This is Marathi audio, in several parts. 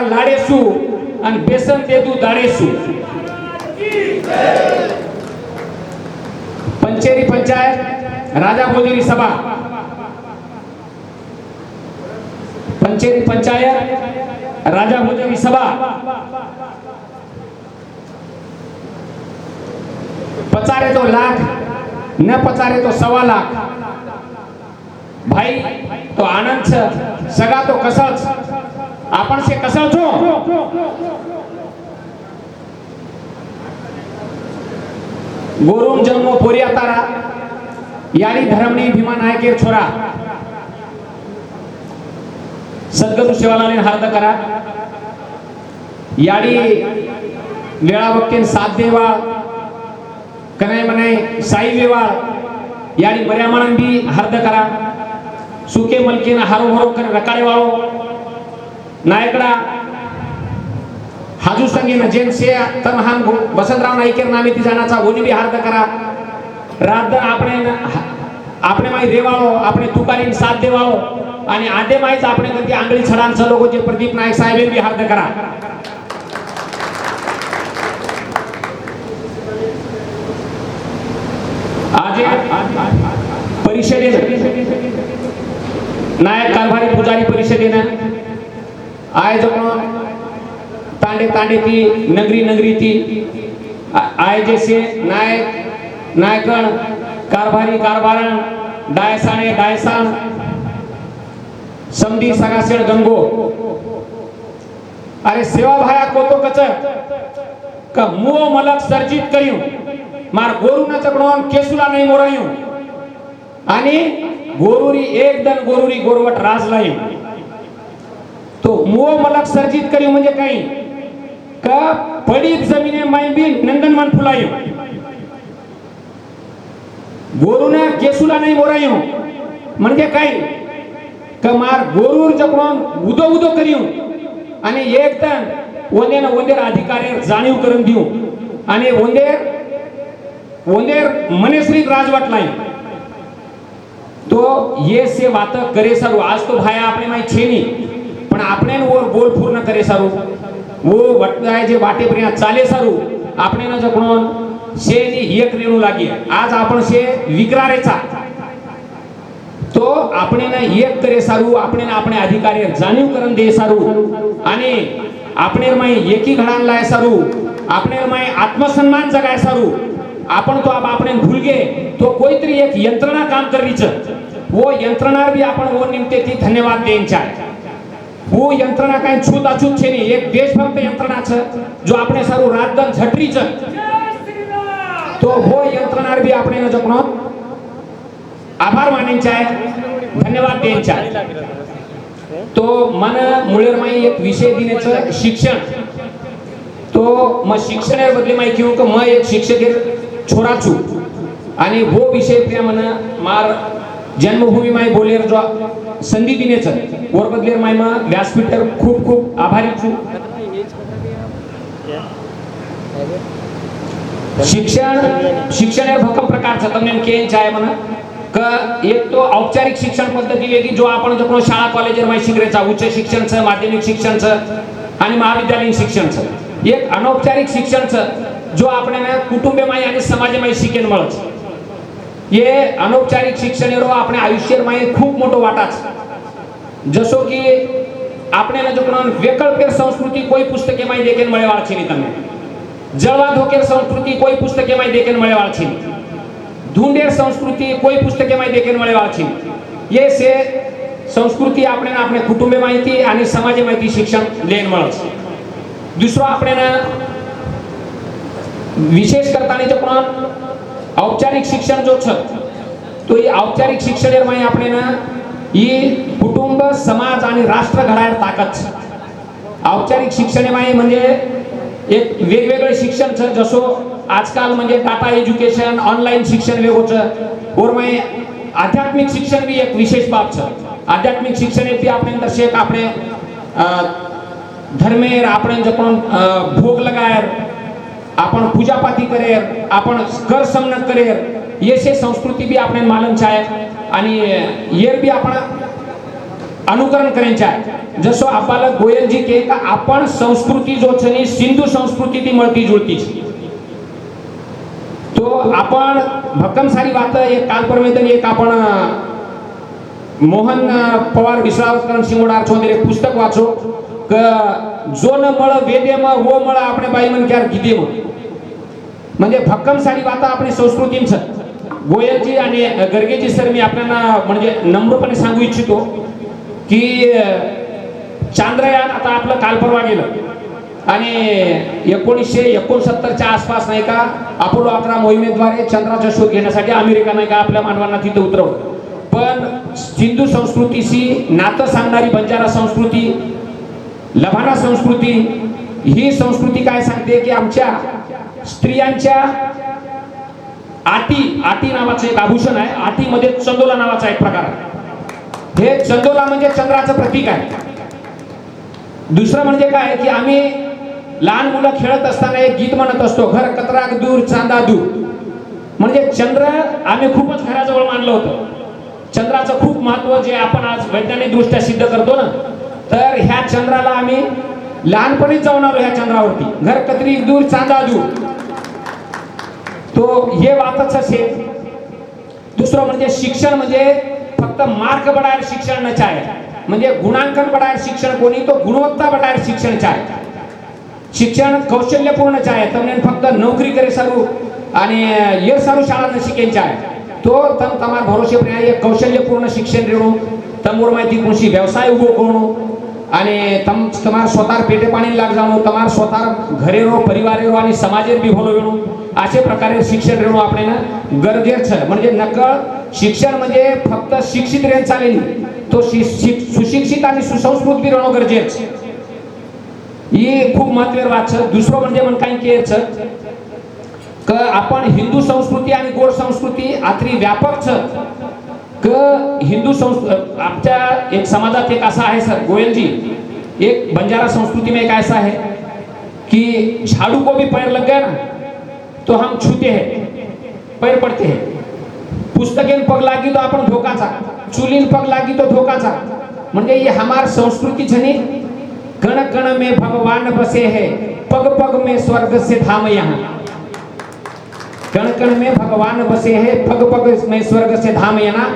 करा लाडेसू आणि बेसन देदू दाडेसू. पंचेरी पंचायत राजा भोजरी सभा. पंचेरी पंचायत राजा भोजरी सभा. पचारे तो लाख न पचारे तो सवा लाख. भाई तो आनंद छ सगळा तो कसाच. आपण से कसा છો गोरुम जन्मो पोरिया तारा यानी धरमणी भीमा नायके छोरा। सद्गुरु सेवालाले हार्द करा। याडी वेळा वक्तीन साथ देवा कनाय मनाय साई वेवाळ याडी मर्यामणन बी हार्द करा। सुके मलकीन हारो हरो कर रकाळे वाळो। नायकडा हाजू संगीन जेन से तनहान वसंतराव नाईकेर नामे ती जाण्याचा ओनी बी हार्द करा रात आपण आपणे माई देवाळो आपणे तुकारीन साथ देवाळो आणि आधे माईच आपणे गती आंगळी छडान चलोगो जे प्रदीप नायक साहेब बी हार्द करा आज परिषदेनं नायक कारभारी पुजारी परिषदेनं आयज तांडे तांडे ती नगरी नगरी ती. आय जैसे नायक नायकण कारभारी कारभारण डायसाणे डायसाण समधी सगासेड गंगो. अरे सेवा भाया कोतो कच का मुओ मलक सर्जित करियूं. मार गोरुना न चकड़ोन केसुला नहीं मोरायूं. आणि गोरुरी एकदन गोरुरी गोरवट राज लाई तो मोह मलक सर्जित करी म्हणजे काही का पडीत जमिने मायबीन नंदनमान फुलायो? गोरुना केसुला नाही मोरायो. म्हणजे काय? का मार गोरूर जकडून उदो उदो करियो. आणि एक तण ओंदेन ओंदेर अधिकारी जाणीव करून देऊ आणि ओंदेर ओंदेर मनेश्री राजवट नाही तो ये से वात करे सर्व आज तो भाया आपले माई छेनी. પણ આપણે ઓર બોલ પૂર્ણ કરે સારું ઓ વટદાય જે વાટે પ્રિયા ચાલે સારું આપણે ન જકણોન શેની એક રેણું લાગીએ આજ आपण शे વિકરારેચા તો આપણે ને એક કરે સારું આપણે ને આપણે અધિકારી જાણ્યું કરન દે સારું અને આપણે માં એકી ઘડાન લાય સારું આપણે માં આત્મસન્માન જગાય સારું आपण तो अब આપણે ભૂલ ગયે તો કોઈ તરી એક યંત્રણા કામ કરી છે વો યંત્રણાર બી आपण વો નિમતે થી ધન્યવાદ દેન ચાહે वो यंत्रणा काय छूत अछूत છે નહીં એક દેશભક્ત यंत्रणा છે જો આપણે સારું રાજદન ઝટરી છે તો वो यंत्रणा भी આપણે ન જકણો आभार मानेन आहे धन्यवाद देन आहे तो मन मुळेर माई एक विषय दिनेचं शिक्षण तो मग शिक्षणा बदली माहिती घेऊ का मग एक शिक्षक छोरा छू आणि वो विषय प्रिया मन मार जन्मभूमी माय बोलेर जो संधी दिनेचं वरबदलेर माय मा व्यासपीठर खूप खूप आभारी छू. शिक्षण शिक्षण हे भक्कम प्रकारचं તમને કેમ જાય મને ક એક તો ઔપચારિક શિક્ષણ પદ્ધતિ વેગळी जो आपण जो शाळा शाळा कॉलेजरमध्ये शिकरेचा उच्च शिक्षण शिक्षणचं माध्यमिक शिक्षण शिक्षणचं आणि महाविद्यालयीन शिक्षणचं. एक अनौपचारिक शिक्षण शिक्षणचं जो आपल्याला कुटुंबेमाई आणि समाजमाई शिकेन મળે છે એ અનૌપચારિક શિક્ષણ એરો આપણે આયુષ્યમાં એ ખૂબ મોટો વાટા છે જશો કે આપણે ન જોકણ વેકળપેર સંસ્કૃતિ કોઈ પુસ્તકેમાં દેખેન મળેવાળ છે ની તમને જળવા ધોકેર સંસ્કૃતિ કોઈ પુસ્તકેમાં દેખેન મળેવાળ છે ધૂંડેર સંસ્કૃતિ કોઈ પુસ્તકેમાં દેખેન મળેવાળ છે એ છે સંસ્કૃતિ આપણે આપણે કુટુંબે માહિતી અને સમાજે માહિતી શિક્ષણ લેન મળે છે દૂસરો આપણે વિશેષ કરતાની જોકણ पण औपचारिक शिक्षण जो छ तो ही औपचारिक शिक्षण माहिती આપણે ना ही कुटुंब समाज आणि राष्ट्र घडायला ताकद છે औपचारिक शिक्षण माहिती म्हणजे एक वेगवेगळे शिक्षण छ जसो आजकाल म्हणजे टाटा एज्युकेशन ऑनलाईन शिक्षण वेगळं और माहिती आध्यात्मिक शिक्षण बी एक विशेष बाब छ आध्यात्मिक शिक्षण એ બી આપણે અંદર છે કે આપણે અ, ધર્મેર આપણે જે પણ અ, ભોગ લગાયર आपण पूजापाती करेर अपन कर सम्मन करेर. येशे संस्कृती बी आपण आपने मालूम आणि येर बी आपण अनुकरण करेन करायचे जसो जसं गोयल जी के का आपण संस्कृती जो छनी सिंधू संस्कृती ती मळती जुळती तो आपण भक्कम सारी बात एक काल परमेदन एक आपण मोहन पवार विश्वास करण सिंगोडार छोंदरे पुस्तक वाचो. કે જો ન મળ વેદેમાં वो मळ આપણે બાઈ મન ક્યાર કીધેમાં म्हणजे भक्कम सारी वाता आपली संस्कृतीच गोयलजी आणि गर्गेजी सर मी आपल्याला म्हणजे नम्रपणे सांगू इच्छितो की चांद्रयान आता आपलं काल परवा गेलं आणि एकोणीसशे एकोणसत्तरच्या आसपास नाही का अपोलो अकरा मोहिमेद्वारे चंद्राचा शोध घेण्यासाठी अमेरिका नाही का आपल्या मानवांना तिथे उतरवलं पण सिंधू संस्कृतीशी नातं सांगणारी बंजारा संस्कृती लभाना संस्कृती ही संस्कृती काय सांगते की आमच्या स्त्रियांच्या आटी आटी नावाचं एक आभूषण आहे. आटीमध्ये चंदोला नावाचा एक प्रकार आहे. हे चंदोला म्हणजे चंद्राचं प्रतीक आहे. दुसरं म्हणजे काय की आम्ही लहान मुलं खेळत असताना एक गीत म्हणत असतो घर कतराक दूर चांदा दूर. म्हणजे चंद्र आम्ही खूपच घराजवळ मानलं होतं. चंद्राचं खूप महत्त्व जे आपण आज वैज्ञानिक दृष्ट्या सिद्ध करतो ना तर ह्या चंद्राला आम्ही लहानपणीच जाऊन आलो ह्या चंद्रावरती. घर कत्री दूर चांदा दूर. तो हे वाचच असेल. दुसरं म्हणजे शिक्षण म्हणजे फक्त मार्क बढायर शिक्षण नचाय म्हणजे गुणांकन बढायर शिक्षण कोणी तो गुणवत्ता बढायर शिक्षण चाय. शिक्षण कौशल्यपूर्ण तर म्हणजे फक्त नोकरी करे सारू आणि ये सारू शाळा न शिकेन तो तम तमार भरोसे पर कौशल्यपूर्ण शिक्षण रेणू. तमोर माहिती कोणशी व्यवसाय उभो करणू. અને તમ તમારા स्वतः पेटे पाणी लाग जाणं તમારા स्वतः ઘરે રહો પરિવારે રહો आणि समाजेर बी भलो वेणू अशा प्रकारे शिक्षण रेणू આપણે गरजेचं आहे म्हणजे नकळ शिक्षण म्हणजे फक्त शिक्षित रेण चालेल तो शि- शि- सुशिक्षित आणि सुसंस्कृत बी राहणं गरजेचं ही खूप महत्वाची વાત છે दुसरं म्हणजे मन काय केचं क आपण हिंदू संस्कृती आणि गोड संस्कृती आतरी व्यापक छ क हिंदू संस्कृ आमच्या एक समाजात एक असा आहे सर गोयलजी. एक बंजारा संस्कृती में एक ऐसा है कि झाड़ू को भी पैर लग गया ना तो हम छूते हैं पैर पडते हैं. पुस्तकेन पग लागी तो आपण धोकाचा चुलीन पग लागी तो धोकाचा म्हणजे ये हमार संस्कृती छनी कण कण में भगवान बसे है पग पग में स्वर्ग से धाम यहाँ. कण कण में भगवान बसे है पग पग में स्वर्ग से धाम यहाँ.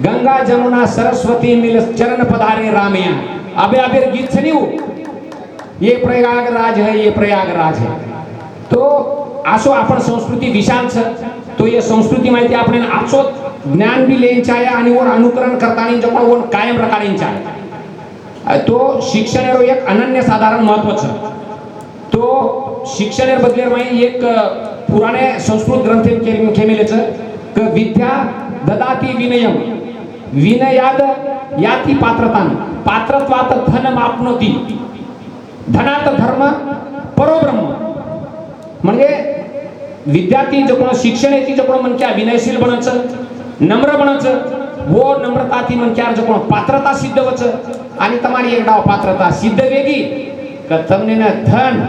गंगा जमुना सरस्वती मिल चरण पधारे रामया। अबे अबे गीत छनी ये प्रयागराज है ये प्रयागराज है। तो असो आपण संस्कृती विशाल छ तो ये संस्कृती माहिती आपण आचो ज्ञान बी लेंचा आहे आणि वर अनुकरण करताना जवळ वर कायम प्रकारेंचा आहे तो शिक्षण एक अनन्य साधारण महत्त्व छ तो शिक्षण बदले माही एक पुराणे संस्कृत ग्रंथ खेमेले छ विद्या ददाती विनयम। विनयाद याती पात्रतान पात्रत्वात धन मापनोती. धनात धर्म परोब्रह्म. म्हणजे विद्यार्थी जो कोण शिक्षण येते जो कोण म्हणजे विनयशील बनच नम्र बनच वो नम्रता ती जो कोण पात्रता सिद्ध वच आणि तमारी एक डाव पात्रता सिद्ध वेगी का तमने धन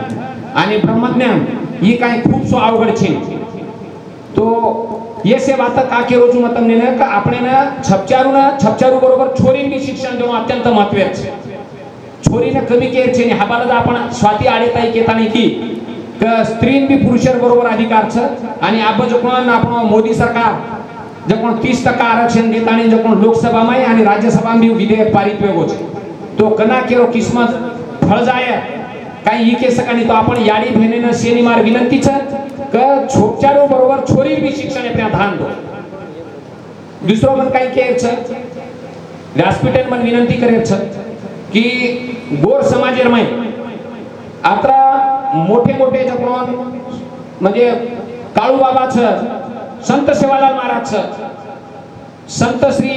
आणि ब्रह्मज्ञान ही काही खूप सो अवघड छे. तो એસે વાત આ કહેવું છું તમને ને કે આપણે છપચારું ને છપચારું બરોબર છોરીની શિક્ષણ દેવું અત્યંત મહત્વ છે છોરીને कमी કે છે ને હાબાલા आपण स्वाती आडेताई કેતાની की કે સ્ત્રીન બી પુરુષર બરોબર અધિકાર છે અને આપ જો પણ આપણો મોદી સરકાર જો પણ 30% આરક્ષણ દેતાની જો પણ લોકસભામાં અને રાજ્યસભામાં બી વિધેયક પારિત વેગો છે તો કના કેરો કિસ્મત ફળ જાય કાઈ ઈ કે સકાની તો आपण याडी भेनेना શેની માર વિનંતી છે क छोपचारो बरोबर छोरी बी शिक्षण આપણે ध्यान दो दुसरो मन काही के छ व्यासपीठन मन विनंती करे छ की गोर समाजेर मै आता मोठे मोठे जकडून म्हणजे काळू बाबा छ संत सेवालाल महाराज छ संत श्री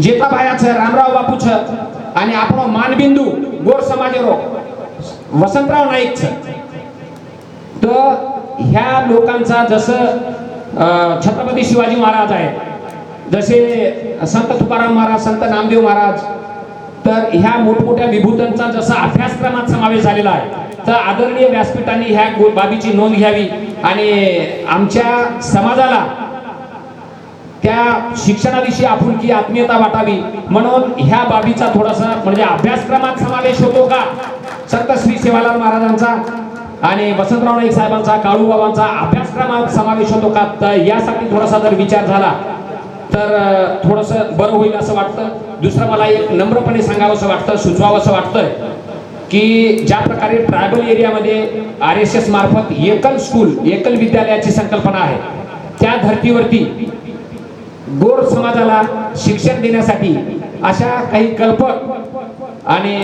जेताबाया छ रामराव बापू छ आणि आपण मानबिंदू गोर समाजेरो वसंतराव नाईक छ तर ह्या लोकांचा जसं छत्रपती शिवाजी महाराज आहेत जसे संत तुकाराम महाराज संत नामदेव महाराज तर ह्या मोठमोठ्या विभूतांचा जसा अभ्यासक्रमात समावेश झालेला आहे तर आदरणीय व्यासपीठांनी ह्या गो- बाबीची नोंद घ्यावी आणि आमच्या समाजाला त्या शिक्षणाविषयी आपुलकी आत्मीयता वाटावी म्हणून ह्या बाबीचा थोडासा म्हणजे अभ्यासक्रमात समावेश होतो का? संत श्री सेवालाल महाराजांचा. आणि वसंतराव नाईक साहेबांचा काळूबाबांचा अभ्यासक्रमात समावेश होतो का? तर यासाठी थोडासा जर विचार झाला तर थोडंसं बरं होईल असं वाटतं. दुसरं मला एक नम्रपणे सांगावं असं वाटतं सुचवावं असं वाटतं की ज्या प्रकारे ट्रायबल एरियामध्ये आर एस एस मार्फत एकल स्कूल एकल विद्यालयाची संकल्पना आहे त्या धर्तीवरती गोर समाजाला शिक्षण देण्यासाठी अशा काही कल्पक आणि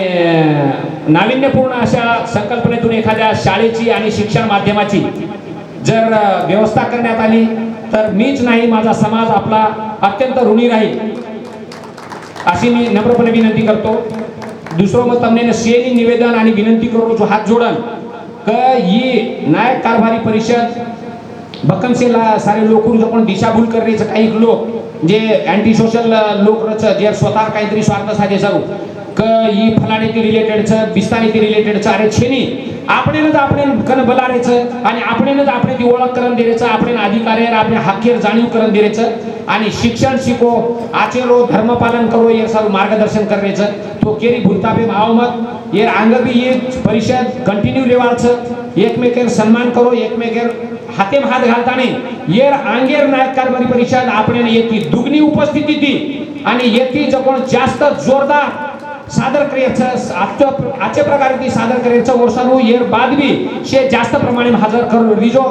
नाविन्यपूर्ण अशा संकल्पनेतून एखाद्या शाळेची आणि शिक्षण माध्यमाची जर व्यवस्था करण्यात आली तर मीच नाही माझा समाज आपला अत्यंत ऋणी राहील. अशी मी नम्रपणे विनंती करतो. दुसरं मग तमने सीएनी निवेदन आणि विनंती करून जो हात जोडन क ही नायक कारभारी परिषद भक्कमसेला सारे लोकून जो पण दिशाभूल करण्याचं काही लोक जे अँटी सोशल लोक जे स्वतः काहीतरी स्वार्थ साधे सरू यी फलाने के रिलेटेड छ ఈ ఫలానికి రిలేటెడ్ బిస్తానికి రిలేటెడ్ అనే శని आपणेच आपण कन छ आणि आपणेच आपण ती ओळख करून द्यायचं आपण अधिकार आपने हक्केर जाणीव करन देरे छ आणि शिक्षण शिको धर्म पालन करो ये सर्व मार्गदर्शन करायचं तो केरी भूलतापे भावमत. ये आंग भी ये परिषद कंटिन्यू लेवायचं एकमेकेर सम्मान करो एकमेकेर हाथ घालता घालताना. येर आंगेर नायक कारभारी परिषद आपण येती दुगनी उपस्थिति थी आणि येती जर कोण जास्त जोरदार सादर करायचं आजच्या आजच्या प्रकारे ती सादर करायचं वर्षानु येर बाद बी शे जास्त प्रमाणे हजर करू रिजो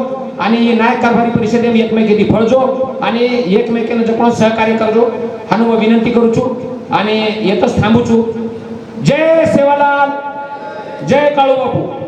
आणि नायक कारभारी परिषदे एकमेके ती फळजो. आणि एकमेकेनं जपण सहकार्य करजो हानु विनंती करू छु. आणि येतच थांबू छु. जय सेवालाल जय काळू बापू